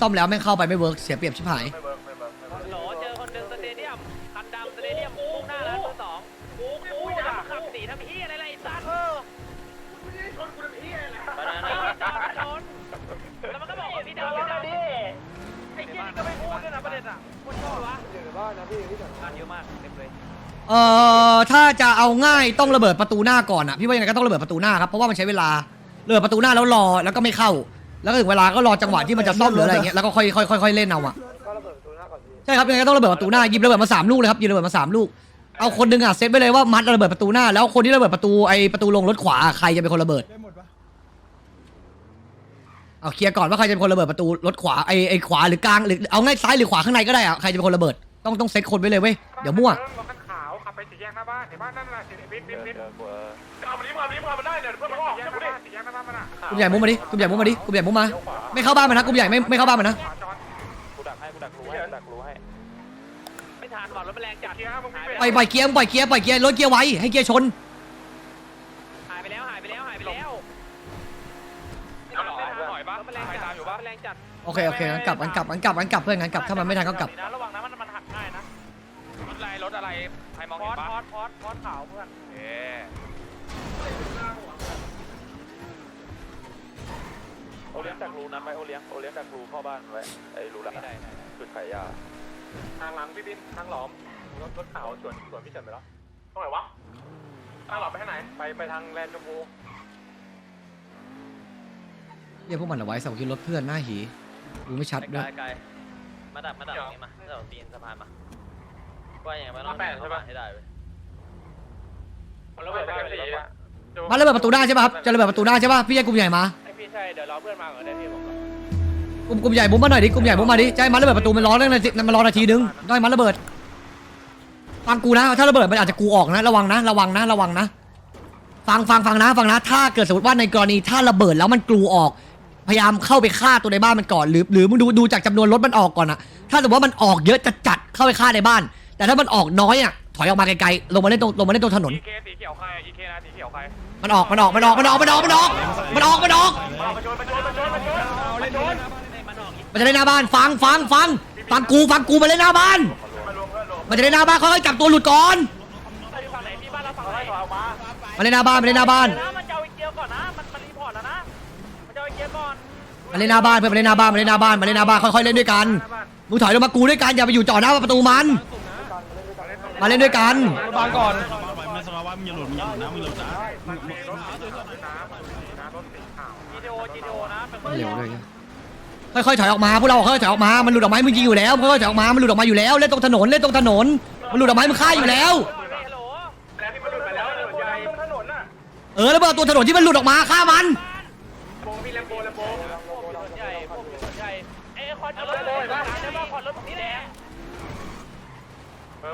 ซ่อมแล้วแม่งเข้าไปไม่เวิร์กเสียเปรียบชิบหายเบิร์กไม่เบิร์กไม่เบิร์กโหลเจอคนหนึ่งสเตเดียมคันดำสเตเดียมมุ่งหน้าร้านเบอร์สองกูกูจะขับสีทำเฮียอะไรล่ะไอ้สัตว์เออชนกูทำเหี้ยอะไรบานาน่าจอดชนแล้วมันก็บอกว่าพี่ดาวพี่ดาวไอ้เหี้ยนี่ก็ไม่พูดด้วยนะประเด็นอะคนชอบวะอยู่ในบ้านนะพี่พี่จันงานเยอะมากเต็มเลยเอ่อถ้าจะเอาง่ายต้องระเบิดประตูหน้าก่อนอะพี่ว่ายังไงก็ต้องระเบิดประตูหน้าครับเพราะว่ามันใช้เวลาระเบิดประตูหน้าแล้วรอแล้วก็ไม่เข้า แล้วก็ถึงเวลาก็รอจังหวะที่มันจะซ่อมหรืออะไรอย่างเงี้ยแล้วก็ค่อยค่อยค่อยค่อยเล่นเอาอะใช่ครับยังไงก็ต้องระเบิดประตูหน้าหยิบระเบิดมาสามลูกเลยครับหยิบระเบิดมาสามลูกเอาคนหนึงอะเซตไปเลยว่ามัดระเบิดประตูหน้า แล้วคนที่ระเบิดประตูไอประตูลงรถขวาใครจะเป็นคนระเบิดเอาเคลียร์ก่อนว่าใครจะเป็นคนระเบิดประตูรถขวาไอไอขวาหรือกลางหรือเอาง่ายซ้ายหรือขวาข้างในก็ได้อะใครจะเป็นคนระเบิดต้องต้องเซตคนไว้เลยเว้ยเดี๋ยวมั่ว รถคันขาวขับไปสี่แยกหน้าบ้านเห็นบ้านนั่นแหละสี่พิษพิษพิษเอามันนี้มามันนี้มามันได้เนี่ยเพื่อนมันออกแยกหน้าบ้านสี่แยกหน้าบ้านมันอะกลุ่มใหญ่มุมมาดิกลุ่มใหญ่มุมมาดิกลุ่มใหญ่มุมมา ไม่เข้าบ้านมันนะกลุ่มใหญ่ไม่ไม่เข้าบ้านมันนะ กูดักให้กูดักรู้ให้กูดักรู้ให้ไม่ทานหวัดรถแมลงจัดเกียร์มึงหายไม่ไปปล่อยปล่อยเกียร์ปล่อยเกียร์ปล่อยเกียร์รถเกียร์ไว้ให้เกียร์ชน หายไปแล้วหายไปแล้วหายไปแล้วเอาหน่อยปะรถแมลงใครจัตามอยู่ปะแมลงจัดโอเคโอเคงั้นกลับงั้นกลับงั้นกลับงั้นกลับเพื่อนงั้นกลับถ้ามันไม่ทันก็กลับ ระวัง โอเลี้ยงดักรูนั้นไว้โอเลี้ยงโอเลี้ยงดักรูเข้าบ้านไว้ไอ้รูละจุดขายยาทางหลังพี่บินทางหลอมรถรถขาวสวนสวนพี่เฉินไปแล้วตรงไหนวะทางหลอมไปทางไหนไปไปทางแลนด์ชมพูเรียกพวกมันเอาไว้สองกินรถเพื่อนหน้าหีดูไม่ชัดด้วยไกลๆมาดักมาดักตรงนี้มาเราตีนสะพานมาว่าอย่างไรมันต้องให้ได้เว้ยระเบิดไปกันสี่อะมาระเบิดประตูหน้าใช่ป่ะครับจะระเบิดประตูหน้าใช่ป่ะพี่แยกกลุ่มใหญ่มาไอพี่ใช่เดี๋ยวรอเพื่อนมาก่อนได้พี่ผมกลุ่มกลุ่มใหญ่บุ้มมาหน่อยดิกลุ่มใหญ่บุ้มมาดิจะให้มันระเบิดประตูมันร้อนตั้งนาทีมันรอนาทีนึงได้มันระเบิดฟังกูนะถ้าระเบิดมันอาจจะกูออกนะระวังนะระวังนะระวังนะ ฟังฟังฟังนะฟังนะ ถ้าเกิดสมมติว่าในกรณีถ้าระเบิดแล้วมันกลูออก พยายามเข้าไปฆ่าตัวในบ้านมันก่อนหรือหรือมึงดูดูจากจำนวนรถมันออกก่อนอะถ้าสมมติว่ามันออกเยอะจะจัดเข้าไปฆ่าในบ้าน แต่ถ้ามันออกน้อยอะถอยออกมาไกลๆลงมาเล่นตรงลงมาเล่นตรงถนน อีเคสีเขียวใครอีเคนะสีเขียวใครมันออกมันออกมันออกมันออกมันออกมันออกมันออกมันออก มันออกมาโจนมาโจนมาโจนมาโจนเอาเล่นโจนมันออกอีกมันจะเล่นหน้าบ้านฟังฟังฟังฟังกูฟังกูมาเล่นหน้าบ้าน มันจะเล่นหน้าบ้านค่อยๆจับตัวหลุดก่อนไปฝั่งไหนพี่บ้านเราฝั่งไหนเอามามาเล่นหน้าบ้านมาเล่นหน้าบ้านนะมันจะเอาไอเกียก่อนนะมันมันรีพอร์ตแล้วนะมันจะเอาไอเกียก่อนมาเล่นหน้าบ้านเพื่อนมาเล่นหน้าบ้านมาเล่นหน้าบ้านมาเล่นหน้าบ้านค่อยๆเล่นด้วยกันมึงถอยลงมากูด้วยกันอย่าไปอยู่จ่อหน้าประตูมัน มาเล่นด้วยกันบางก่อน เร็วเลยค่อยๆถอยออกมาพวกเราค่อยๆถอยออกมา มันหลุดออกมามึงยิงอยู่แล้วค่อยๆถอยออกมา มันหลุดออกมาอยู่แล้ว เล่นตรงถนนเล่นตรงถนน มันหลุดออกมามึงฆ่าอยู่แล้ว เออแล้วเบอร์ตัวถนนที่มันหลุดออกมาฆ่ามันเออ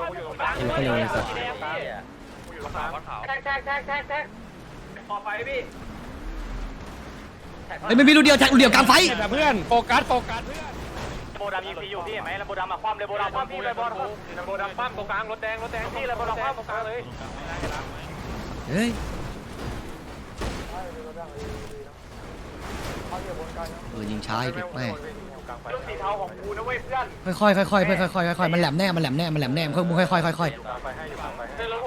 ก็เร็วเลยสัตว์แท็กแท็กแท็กแกแท็กขอไปพี่ เฮ้ยไม่มีลูกเดียวแท็กลูกเดียวกลางไฟเพื่อนโฟกัสโฟกัสเพื่อนโบดำยิงผีอยู่พี่เห็นไหมแล้วโบดำมาคว่ำเลยโบดำคว่ำพี่เลยโบดำแลมโบดำปั้มตรงกลางรถแดงรถแดงพี่เลยโบดำปั้มตรงกลางเลยเฮ้ยเออยิงช้าอีกเด็กแม่รถสีเทาของกูนะเว้ยเพื่อนค่อยๆค่อยๆค่อยๆค่อยๆค่อยๆมันแหลมแน่มันแหลมแน่มันแหลมแน่ค่อยๆค่อยๆค่อยตามไปให้อยู่ตามไปให้รถผมจะพังแล้วรถ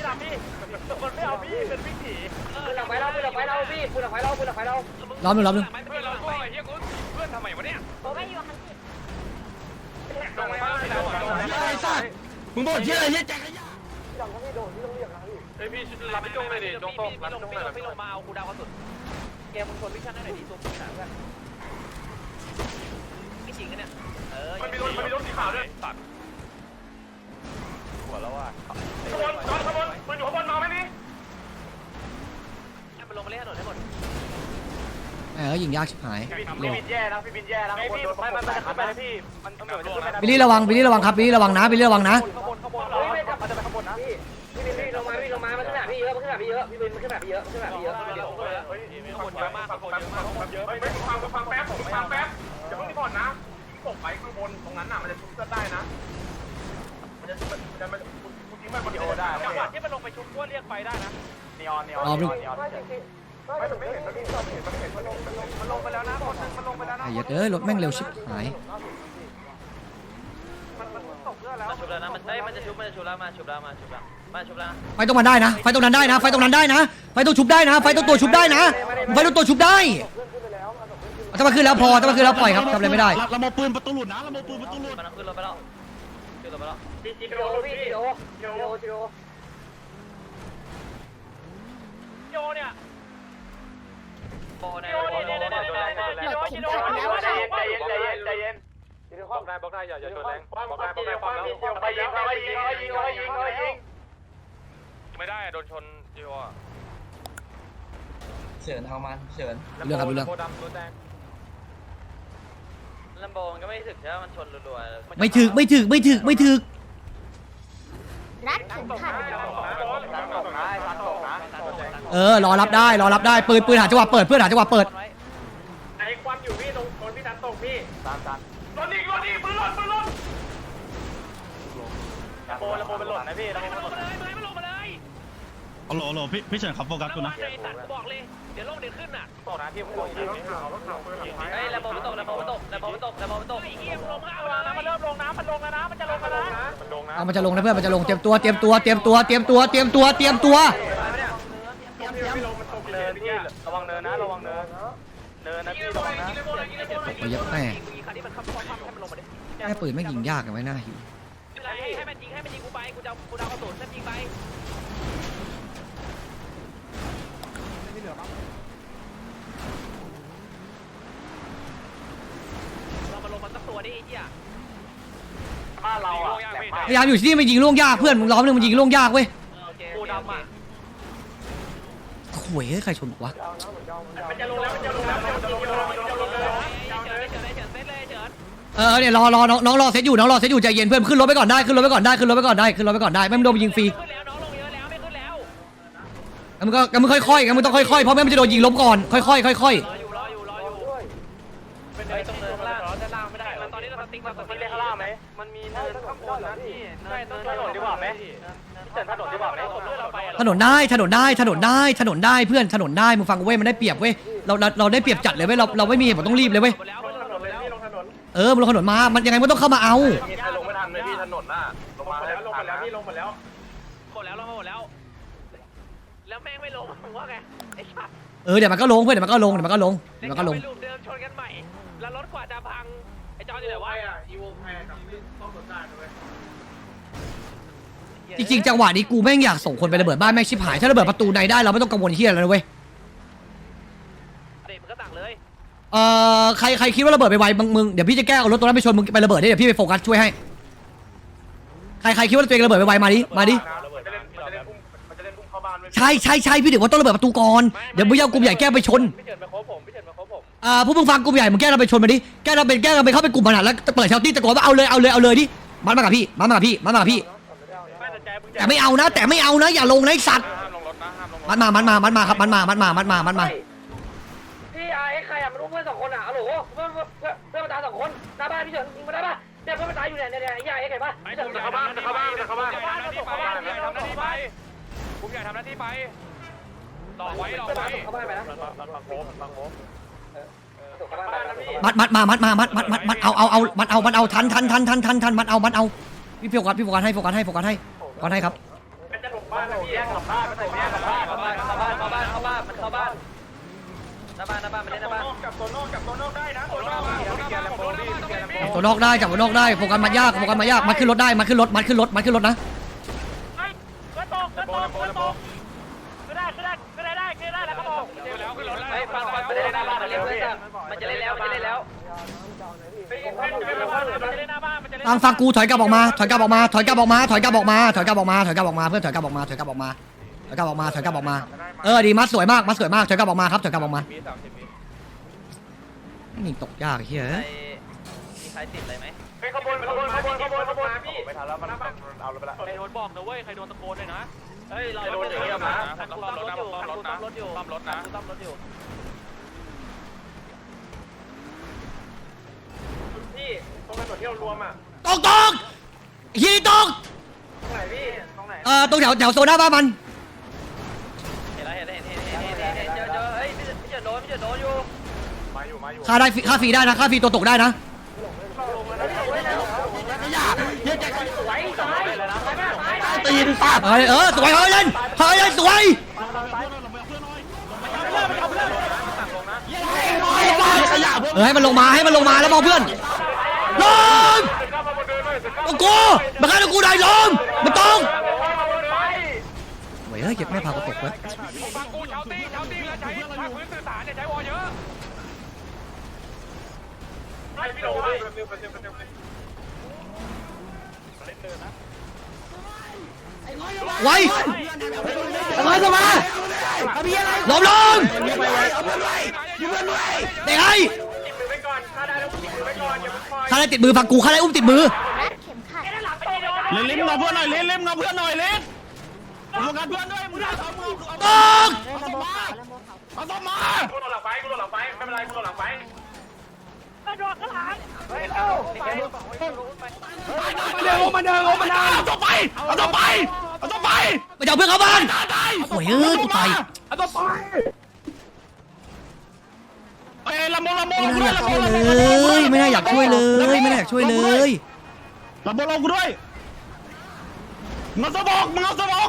พี่ทำพี่คนไม่เอาพี่เป็นวิ่งหนีปืนหลังไฟเราปืนหลังไฟเราพี่ปืนหลังไฟเราปืนหลังไฟเราๆล้อมหนึ่งล้อมหนึ่งเพื่อนเราก็ไอ้เหี้ยกูเพื่อนทำไมวะเนี่ยผมไม่อยู่คันที่ตรงไหนบ้างที่เราตรงไหนมึงบ่นเชี่ยอะไรเนี่ยแจ็คเฮ้ยพี่รับไปจงเลยดิจงตรงรับจงเลยไม่ลงมาเอาคูดาวเขาสุดเกมมึงชนวิชั่นให้หน่อยดิซูมขนาดเพื่อนไม่จริงกันเนี่ยเออมันมีรถมันมีรถสีขาวด้วยตัดหัวแล้วว่าขบวนจอดขบวนมันอยู่ขบวนมาไหมนี่มันลงมาเล่นถนนให้หมดไม่เออยิงยากชิบหายพี่บินแย่นะพี่บินแย่นะพี่ไม่มันมันจะขึ้นไปนะพี่มันตำรวจจะขึ้นไปนะบิลลี่ระวังบิลลี่ระวังครับบิลลี่ระวังนะบิลลี่ระวังนะข้างบนข้างบนเฮ้ยไม่กลับมันจะไปข้างบนนะพี่พี่บินพี่ลงมาพี่ลงมามันขึ้นแบบพี่เยอะมันขึ้นแบบพี่เยอะพี่บินมันขึ้นแบบพี่เยอะมันขึ้นแบบพี่เยอะเดี๋ยวเฮ้ยข้างบนเยอะมากข้างบนเยอะมากข้างบนเยอะไม่ไม่ฟังฟังแป๊บผมฟังแป๊บเดี๋ยวเพิ่งก่อนนะตกไปข้างบนตรงนั้นน่ะมันจะชุบได้นะมันจะมันจะมันคุณ ทิ้งมันคนเดียวได้จังหวะที่มันลงไปชุบก็เรียกไฟได้นะนีออนนีออนนีออนนีออนไม่มันไม่เห็นมันไม่เห็นมันเห็นมันลงมันลงไปแล้วนะคนนึงมันลงไปแล้วนะไอ้เหี้ยเอ้ยรถแม่งเร็วชิบหายมันตกเรือแล้วชุบแล้วนะมันเอ้ยมันจะชุบมันจะชุบแล้วมาชุบแล้วมาชุบแล้วมาชุบแล้วไฟตรงมันได้นะไฟตรงนั้นได้นะไฟตรงนั้นได้นะไฟตรงชุบได้นะไฟตรงตัวชุบได้นะไฟตรงตัวชุบได้ถ้ามันขึ้นแล้วพอถ้ามันขึ้นแล้วปล่อยครับทำอะไรไม่ได้เราโมปืนประตูหลุดนะเราโมปืนประตูหลุดมันขึ้นรถไปแล้ว นรถไปแล้วจีโอพี่จีโอจีโอจีโอโยเนี่ยโบในโยเนี่ยเนี่ยเนี่ยเนี่ยโยโยโยใจเย็นใจเย็นใจเย็นใจเย็นบอกได้บอกได้อย่าอย่าชนแรงบอกได้บอกได้ฟังแล้วไปยิงไปยิงไปยิงไปยิงไปยิงไม่ได้โดนชนจีโอเฉินเอามันเฉินเรื่องครับเรื่องโบดำรถแดงลัมโบมันก็ไม่ถึกใช่ไหมมันชนรัวๆไม่ถึกไม่ถึกไม่ถึกไม่ถึกรัดเข็มขัดตกนะตกนะเออรอรับได้รอรับได้ปืนปืนหาจังหวะเปิดเพื่อนหาจังหวะเปิดไอ้ควันอยู่พี่ตรงโดนพี่ดันตกพี่ตามตามรถอีกรถอีกปืนรถปืนรถระโบระโบมันหล่นนะพี่ระโบมันหล่นเลยมันลงมาเลย โอ้โหโอ้โหพี่พี่เฉินขับโฟกัสกูนะไอ้สัตว์บอกเลย เดี๋ยวลงเดี๋ยวขึ้นอะตกนะพี่ผมบอกยิงรถขาวรถขาวปืนหลังท้ายเฮ้ยลัมโบมันตกลัมโบมันตกลัมโบมันตกลัมโบมันตกไอ้เหี้ยมันลงแล้วนะมันเริ่มลงน้ำมันลงแล้วนะมันจะลงแล้วนะมันลงนะเอามันจะลงนะเพื่อนมันจะลงเตรียมตัวเตรียมตัวเตรียมตัวเตรียมตัวเตรียมตัวเตรียมตัวพี่ลงมันตกเลยพี่ระวังเนินนะระวังเนินเนินนะพี่ระวังนะโอ้ยยับแม่คันนี้มันขับความให้มันลงมาดิแค่ปืนไม่งยิงยากกันไว้หน้าหิวให้ให้มันยิงให้มันยิงกูไปกูจะกูจะเอากระสุนฉันยิงไป บ้านเราอะพยายามอยู่ที่นี่มันยิงล่วงยากเพื่อนมึงล้อมนึงมันยิงล่วงยากเว้ยกูดำอะโอ้ยเฮ้ยใครชนบอกวะมันจะลงแล้วมันจะลงแล้วมันจะลงแล้วมันจะลงแล้วเฉินเฉินเฉินเซ็ตเลยเฉินเออเนี่ยรอรอน้องน้องรอเซตอยู่น้องรอเซตอยู่ใจเย็นเพื่อนขึ้นรถไปก่อนได้ขึ้นรถไปก่อนได้ขึ้นรถไปก่อนได้ขึ้นรถไปก่อนได้ไม่ต้องโดนยิงฟรีขึ้นแล้วน้องลงเยอะแล้วไม่ขึ้นแล้วงั้นมึงก็งั้นมึงค่อยๆงั้นมึงต้องค่อยๆเพราะไม่งั้นมันจะโดนยิงล้มก่อนค่อยๆค่อยร ตอนนี้เราสติ๊กเราสติ๊กเล่นข้างล่างไหมมันมีเนินข้างบนนะพี่เนินถนนดีกว่าไหมเฉินถนนดีกว่าไหมเราไปๆถนนได้ถนนได้ถนนได้ถนนได้เพื่อนถนนได้มึงฟังกูเว้ยมันได้เปรียบเว้ยเราเราเราได้เปรียบจัดเลยเว้ยเราเราไม่มีเหตุผลต้องรีบเลยเว้ยหมดแล้วลงถนนเลยพี่ลงถนนเออมึงลงถนนมา มันยังไงมันต้องเข้ามาเอาลงไม่ทันเลยพี่ถนนน่ะลงมาแล้วลงมาแล้วพี่ลงมาแล้วหมดแล้วเราหมดแล้ว แล้วแม่งไม่ลงมึงว่าไงไอ้สัตว์เออเดี๋ยวมันก็ลงเพื่อนเดี๋ยวมันก็ลงเดี๋ยวมันก็ลงเดี๋ยวมันก็ลงไปลูกเดิมชนกันใหม่แล้วรถกว่าจะพังไอ้จอนอยู่ไหนวะอีโวแพกับต้องสนใจด้วยจริงๆจังหวะนี้กูแม่งอยากส่งคนไประเบิดบ้านแม่งชิบหาย ถ้าระเบิดประตูในได้เราไม่ต้องกังวลเฮียแล้วนะเว้ยเด็กมันก็สั่งเลยเอ่อใครใครคิดว่าระเบิดไปไวมึงมึงเดี๋ยวพี่จะแก้เอารถตัวนั้นไปชนมึงไประเบิดได้เดี๋ยวพี่ไปโฟกัสช่วยให้ใครใครคิดว่าตัวเองระเบิดไปไวมาดิมาดิมันจะเล่นมันจะเล่นพุ่งมันจะเล่นพุ่งเข้าบ้านไว้ใช่ใช่ใช่พี่เดี๋ยวว่าต้องระเบิดประตูก่อนเดี๋ยวมึงเอากลุ่มใหญ่แก้ไปชนพี่เฉินมาคบผมพี่เฉิ นมาคบผมอ่าพวกมึงฟังกลุ่มใหญ่มึงแก้เราไปชนมาดิแก้เราเป็นแก้เราไปเข้าไปกลุ่มมันอะแล้วเปิดเชาตี้ตะโกนว่าเอาเลยเอาเลยเอาเลยดิมันมากับพี่มันมากับพี่มันมากับพี่ไม่แต่ใจมึงแต่ไม่เอานะ แต่ไม่เอานะอย่าลงนะไอ้สัตว์ห้ามลงรถนะห้ามลงรถมันมามันมามันมาครับมันมามันมามันมามันมาพี่ไอ้ใครอะมันรู้เพื่อนสองคนอะฮัลโหลเพื่อนเพื่อนเพื่อนมาตายสองคนหน้าบ้านพี่เฉินยิงมาได้ป่ะเนี่ยเพื่อนมาตายอยู่เนี่ยเนี่ยไอ้ใหญ่ไอ้ไก่ป่ะไปผมจะเข้าบ้านจะเข้าบ้านจะเข้าบ้านทำหน้าที่ไปทำหน้าที่ไปผมอยากทำหน้าที่ไปหลอกไว้หลอกไว้เข้าบ้านไปนะ มัดมัดมามัดมามัดมัดมัดมัดเอาเอาเอามันเอามันเอาทันทันทันทันทันทันมันเอามันเอาพี่โฟกัสพี่โฟกัสให้โฟกัสให้โฟกัสให้โฟกัสให้ครับมันจะหลงบ้านพี่แยกกลับบ้านมันจะแยกกลับบ้านเข้าบ้านเข้าบ้านเข้าบ้านเข้าบ้านมันเข้าบ้านหน้าบ้านหน้าบ้านมันเล่นหน้าบ้านกับตัวนอกกับตัวนอกได้นะตัวนอกพี่เกียร์แลมโบนี่พี่เกียร์แลมโบตัวนอกได้จับตัวนอกได้โฟกัสมัดยากโฟกัสมัดยากมัดขึ้นรถได้มัดขึ้นรถมัดขึ้นรถมัดขึ้นรถนะก็ตกก็ตกก็ตกก็ ฟังฟังกูถอยกลับออกมาถอยกลับออกมาถอยกลับออกมาถอยกลับออกมาถอยกลับออกมาถอยกลับออกมาเพื่อนถอยกลับออกมาถอยกลับออกมาถอยกลับออกมาถอยกลับออกมาเออดีมัดสวยมากมัดสวยมากถอยกลับออกมาครับถอยกลับออกมามีสามสิบวินี่ตกยากไอ้เฮียใครมีใครติดอะไรไหมเฮ้ยขบวนขบวนขบวนขบวนขบวนพี่ไม่ทันแล้วมันเอารถไปละใครโดนบอกนะเว้ยใครโดนตะโกนเลยนะเฮ้ยเราใครโดนอย่างเงี้ยมาคันกูซ่อมรถอยู่คันกูซ่อมรถอยู่ซ่อมรถนะคักูซ่อมรถอยู่ พี่ตรงถนนที่เรารวมอะตกตกฮีตกตรงไหนพี่ตรงไหนเอ่อตรงแถวแถวโซนหน้าบ้านมัน เห็นแล้วเห็นแล้วเห็นเห็นเห็นเห็นเห็นเห็นเจอเจอเฮ้ยพี่พี่เจอโดนพี่เจอโดนอยู่มาอยู่มาอยู่ค่าได้ฟรีค่าฟรีได้นะค่าฟรีตัวตกได้นะตีนสัตว์เฮ้ยเออสวยเฮ้ยเล่นเฮ้ยเล่นสวยเออให้มันลงมาให้มันลงมาแล้วมองเพื่อน ลมตองกูมาฆ่าตองกูได้ลมมันต้องเฮ้ยเฮ้ยเก็บแม่พากูตกเว้ยฟังกูชาวตีชาวตีแล้วใช้ภาคพื้นสื่อสารเนี่ยใช้วอเยอะไอพี่โดนเร็วเร็วเร็วเร็วไว้มาสมาลมลมเด็กไอ้ ข้าได้ติดมือฟังกูข้าได้อุ้มติดมือ รัดเข็มขัดเล่นเล่นเงาเพื่อนหน่อยเล่นเล่นเงาเพื่อนหน่อยเล่นโฟกัสเพื่อนด้วยมึงเอาเอาเอาตกเอาต้องมากูโดนหลังไฟกูโดนหลังไฟไม่เป็นไรกูโดนหลังไฟเร็วมาเดินมาเดินเอาต้องไปเอาต้องไปเอาต้องไปไปจับเพื่อนเข้าบ้านตายโอ้ยเอ้ยกูตายเอาต้องไปเอ้ย ละโมละโมไม่น่าอยากช่วยเลยไม่น่าอยากช่วยเลยไม่น่าอยากช่วยเลยละโมลงกูด้วยมึงเอาสบอกมึงเอาสบอก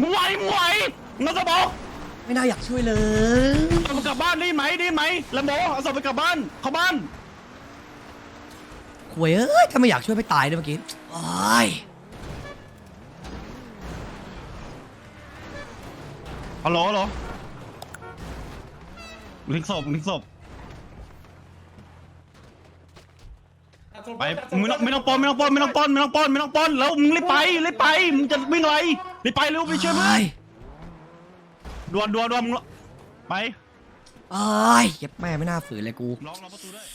มึงไหวมึงไหวมึงเอาสบอกไม่น่าอยากช่วยเลยเอากลับบ้านได้ไหมได้ไหมละโมเอาศพไปกลับบ้านเข้าบ้านหวยเอ้ยถ้าไม่อยากช่วยไม่ตายเลยเมื่อกี้โอ้ยฮัลโหลฮัลโหล ลิงศพลิงศพไปมึงไม่ต้องปอนไม่ต้องปอนไม่ต้องปอนไม่ต้องปอนไม่ต้องปอนแล้วมึงรีบไปรีบไปมึงจะวิ่งอะไรรีบไปเร็วไปช่วยมึงโอ้ยด่วนด่วนด่วนมึงไปโอ้ยเย็บแม่ไม่น่าฝืนเลยกูล็อกล็อกประตูด้วย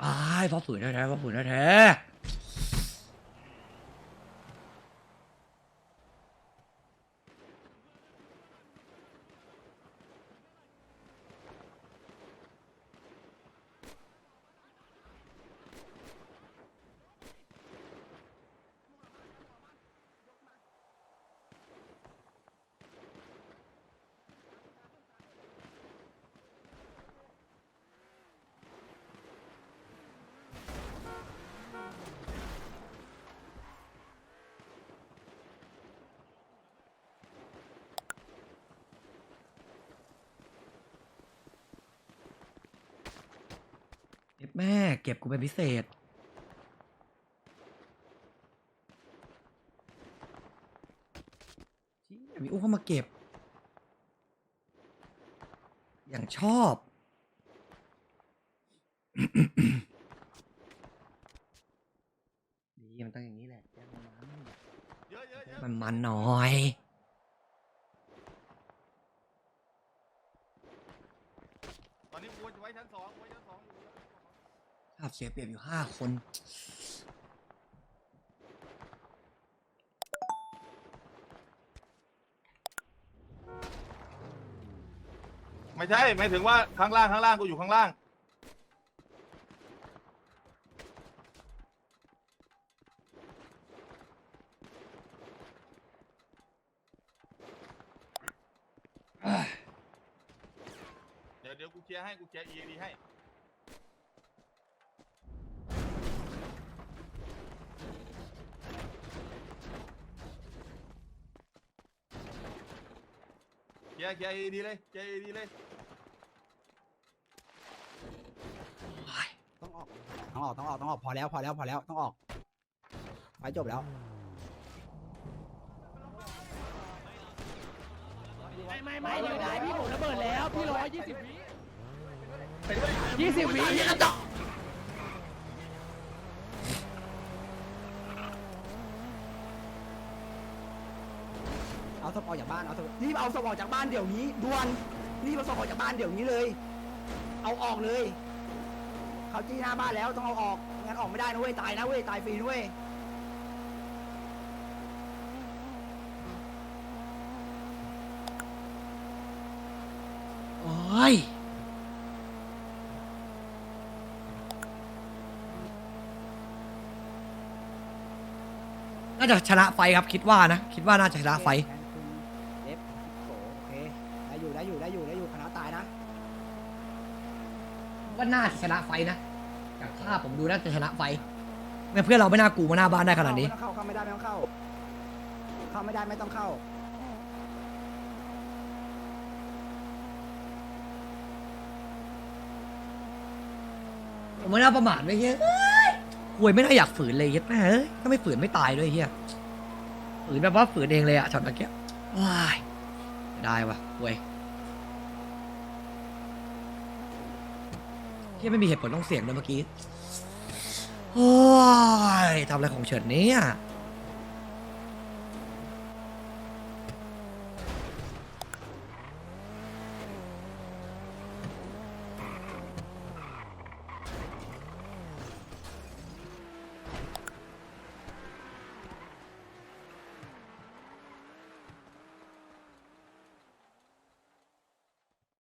โอ้ยพอฝืนแท้ๆพอฝืนแท้ๆ แม่เก็บกูเป็นพิเศษ มีอุ้มเข้ามาเก็บ อย่างชอบ ดีมันต้องอย่างนี้แหละแจ้งนมันมันหน่อย ตอนนี้กูจะไว้ชั้นสองไว้ชั้นสอง ภาพ เสียเปรียบอยู่ห้าคน ไม่ใช่หมายถึงว่าข้างล่างข้างล่างกูอยู่ข้างล่าง เดี๋ยวเดี๋ยวกูเคลียร์ให้กูเคลียร์ EAD ให้ เคลียร์เคลียร์ EAD เลยเคลียร์ EAD เลยต้องออก ต้องออก ต้องออก ต้องออก พอแล้ว พอแล้ว พอแล้ว ต้องออก ไปจบแล้ว ไม่ไม่ไม่เลยได้พี่ผมระเบิดแล้ว พี่ร้อยยี่สิบวิยี่สิบวิ เอา ศพออกจากบ้านเอาศพรีบเอาศพออกจากบ้านเดี๋ยวนี้ด่วนนี่มาส่งออกจากบ้านเดี๋ยวนี้เลย เอาออกเลยเขาจี้หน้าบ้านแล้วต้องเอาออกงั้นออกไม่ได้นะเว้ยตายนะเว้ยตายฟรีนะเว้ยโอ้ยน่าจะชนะไฟครับคิดว่านะ คิดว่าน่าจะชนะไฟ แทนคุณเล็บโโอเค ได้อยู่ได้อยู่ได้อยู่คณะตายนะว่าน่าจะชนะไฟนะจากภาพผมดูน่าจะชนะไฟเนี่ยเพื่อนเราไม่น่ากูมาหน้าบ้านได้ขนาดนี้ เข้าเข้าไม่ได้ไม่ต้องเข้า เข้าไม่ได้ไม่ต้องเข้า ผมไม่น่าประมาทไว้เฮียเอ้ยหวยไม่น่าอยากฝืนเลยเฮียแม่เอ้ยถ้าไม่ฝืนไม่ตายด้วยเฮียฝืนแบบว่าฝืนเองเลยอะช็อตเมื่อกี้ว้ายไม่ได้วะหวย ที่ไม่มีเหตุผลต้องเสี่ยงเลยเมื่อกี้ โอ้ยทำอะไรของเฉินเนี่ย